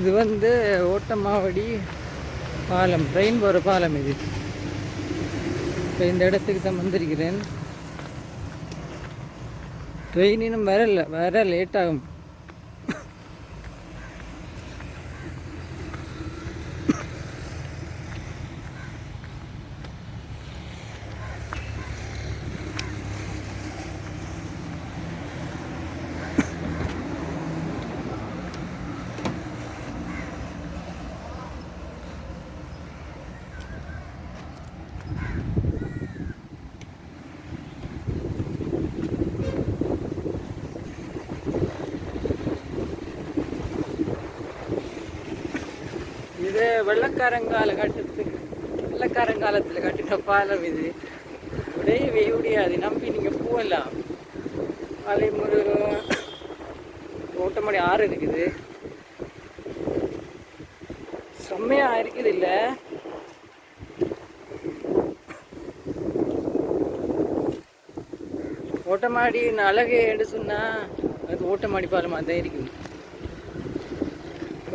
இது வந்து ஓட்டமாவடி பாலம் ட்ரெயின் போகிற பாலம் இது. இப்போ இந்த இடத்துக்கு தான் வந்திருக்கிறேன். ட்ரெயின் இன்னும் வரல வர லேட் ஆகும் இது வெள்ளக்காரங்கால கட்டத்துக்கு கரங்காலத்தில் கட்டின பாலம் இது. உடையவே முடியாது நம்பி நீங்கள் போகலாம் மலைமுரு ஓட்டமடி ஆறு இருக்குது. செம்மையா இருக்குது இல்லை ஓட்டமாடியின் அழகு என்று சொன்னால் அது ஓட்டமாடி பாலமாக தான் இருக்குது.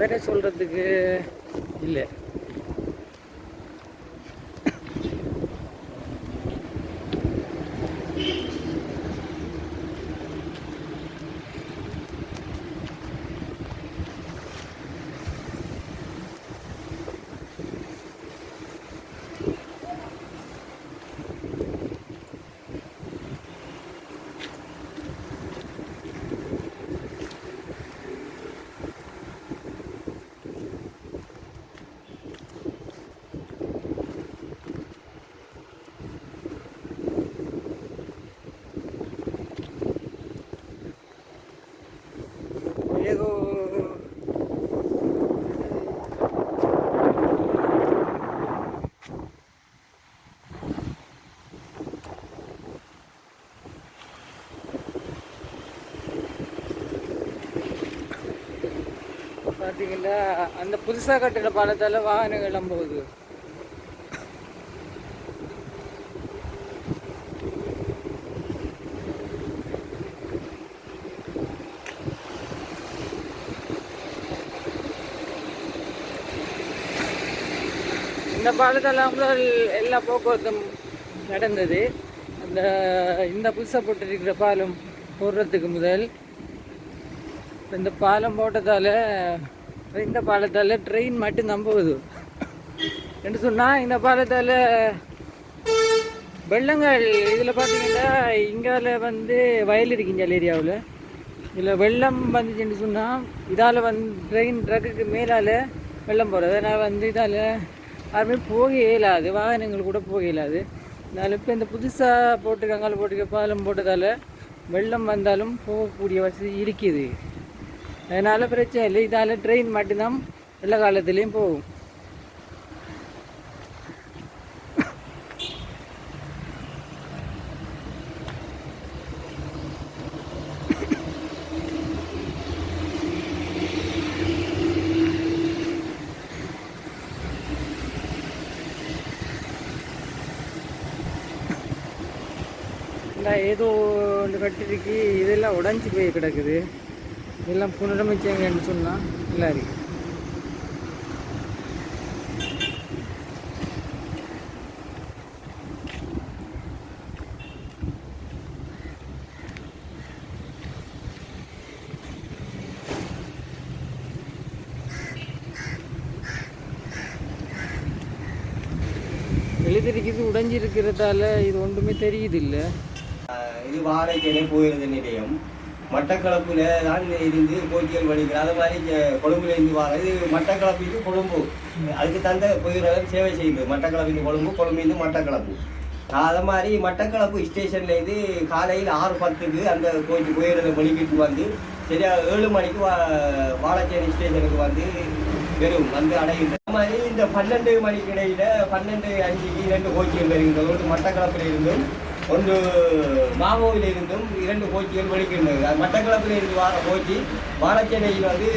வேற சொல்றதுக்கு இல்லை ஏதோ பார்த்தீங்கன்னா அந்த புதுசாக கட்டின பாலத்தால் வாகனங்கள்லாம் போகுது. இந்த பாலத்தால் முதல் எல்லா போக்குவரத்தும் நடந்தது. அந்த இந்த புதுசாக போட்டிருக்கிற பாலம் போடுறதுக்கு முதல் இந்த பாலம் போட்டதால் இந்த பாலத்தால் ட்ரெயின் மட்டும் நம்புவது என்று சொன்னால் இந்த பாலத்தால் வெள்ளங்கள் இதில் பார்த்தீங்கன்னா இங்கால வந்து வயல் இருக்கு ஏரியாவில். இதில் வெள்ளம் வந்துச்சுன்னு சொன்னால் இதால் வந்து ட்ரெயின் ட்ரக்குக்கு மேலால் வெள்ளம் போகிறது அதனால் வந்து இதால் யாருமே போக இயலாது. வாகனங்கள் கூட போக இயலாது. அதனால் இப்போ இந்த புதுசாக போட்டிருக்காங்க போட்டிருக்க பாலம் போட்டதால் வெள்ளம் வந்தாலும் போகக்கூடிய வசதி இருக்குது. அதனால் பிரச்சனை இல்லை. இதால் ட்ரெயின் மட்டும்தான் எல்லா காலத்துலேயும் போகும். ஏதோ ஒன்று கட்டிருக்கு. இதெல்லாம் உடஞ்சி போய் கிடக்குது. எல்லாம் புனரமைச்சாங்கன்னு சொன்னால் நல்லா இருக்கு எழுதிருக்குது உடைஞ்சி இருக்கிறதால இது ஒன்றுமே தெரியுது இல்லை ஆஹ் இது வாழைக்கேணை போயிருந்த நிலையம். மட்டக்களப்பில் தான் இருந்து கோச்சியல் வணிகர் அது மாதிரி கொழும்புல இருந்து வாங்க இது மட்டக்களப்பு கொழும்பு. அதுக்கு தந்த போயிடுறவர் சேவை செய்யுது. மட்டக்களப்பு கொழும்பு கொழும்பு மட்டக்களப்பு. அது மாதிரி மட்டக்களப்பு ஸ்டேஷன்லேருந்து காலையில் ஆறு பத்துக்கு அந்த கோச்சி புயலில் மணிக்கு வந்து. சரியா ஏழு மணிக்கு வா வாழைச்சேரி ஸ்டேஷனுக்கு வந்து வெறும் வந்து அடையுது அது மாதிரி இந்த பன்னெண்டு மணிக்கு இடையில் பன்னெண்டு அஞ்சுக்கு இரண்டு கோச்சிகள் வருகின்றது மட்டக்களப்பில் இருந்தும் ஒன்று மாவோவில் இருந்தும் இரண்டு கோச்சிகள் வெளிக்கின்றது அது மட்டக்களப்பில் இருந்து வார கோச்சி வாழைச்சேனையில் வந்து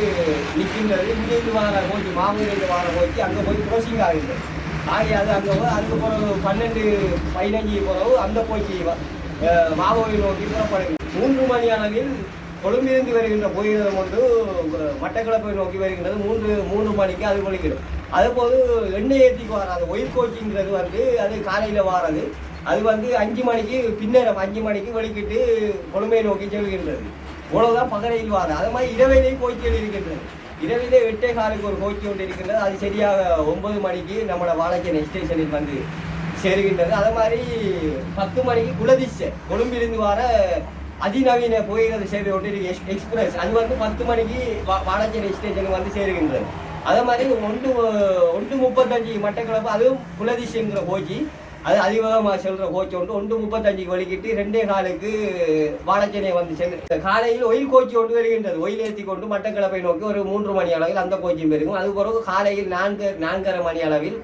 நிற்கின்றது. இங்கிருந்து வார கோச்சி மாவோவிலிருந்து வார கோச்சி அங்கே போய் க்ரோசிங் ஆகுது ஆகி அது அங்கே போய் அதுக்கு பிறகு பன்னெண்டு பதினஞ்சு பிறகு அந்த கோச்சி மாவோவில் நோக்கி புறப்படுகிறது மூன்று மணி அளவில் கொழும்பிலிருந்து வருகின்ற புயலம் ஒன்று மட்டக்களப்பை நோக்கி வருகின்றது. மூன்று மூன்று மணிக்கு அது வலிக்கிடும் அதுபோது எண்ணெய் ஏற்றிக்கு வராது. ஒயில் கோச்சிங்கிறது வந்து அது காலையில் வாரது. அது வந்து அஞ்சு மணிக்கு பின்னரம் அஞ்சு மணிக்கு வெளிக்கிட்டு கொழுமையை நோக்கி செல்கின்றது. இவ்வளவுதான் பகரையில் வாரம் அது மாதிரி இரவிலேயும் கோச்சிகள் இருக்கின்றது. இரவிலே எட்டே காலுக்கு ஒரு கோச்சி ஒன்று இருக்கின்றது. அது சரியாக ஒன்பது மணிக்கு நம்மளோட வாழைக்கணை ஸ்டேஷனில் வந்து சேருகின்றது. அது மாதிரி பத்து மணிக்கு குலதிசை கொழும்பிலிருந்து வர அதிநவீன போகிறது சேவை ஒன்று எக்ஸ்- எக்ஸ்பிரஸ். அது வந்து பத்து மணிக்கு வா- வாழைச்சேரி ஸ்டேஷனுக்கு வந்து சேருகின்றது. அதே மாதிரி ஒன்று ஒன்று முப்பத்தஞ்சு மட்டக்களப்பு அதுவும் குலதிசைங்கிற போச்சு அது அதிபதமாக செல்கிற கோச் ஒன்று ஒன்று முப்பத்தஞ்சுக்கு வலிக்கிட்டு ரெண்டே காலுக்கு வாழைச்சனை வந்து சென்று காலையில் ஒயில் கோச்சி ஒன்று வருகின்றது. ஒயில் ஏற்றி கொண்டு மட்டக்கிழப்பை நோக்கி ஒரு மூன்று மணி அளவில் அந்த கோச்சியும் பெருகும். அது பிறகு காலையில் நான்கு நான்கரை மணி அளவில்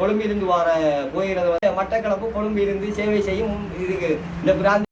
கொழும்பிலிருந்து வர போகிறது வந்து மட்டக்களப்பு கொழும்பிலிருந்து சேவை செய்யும் இதுக்கு இந்த பிராந்தி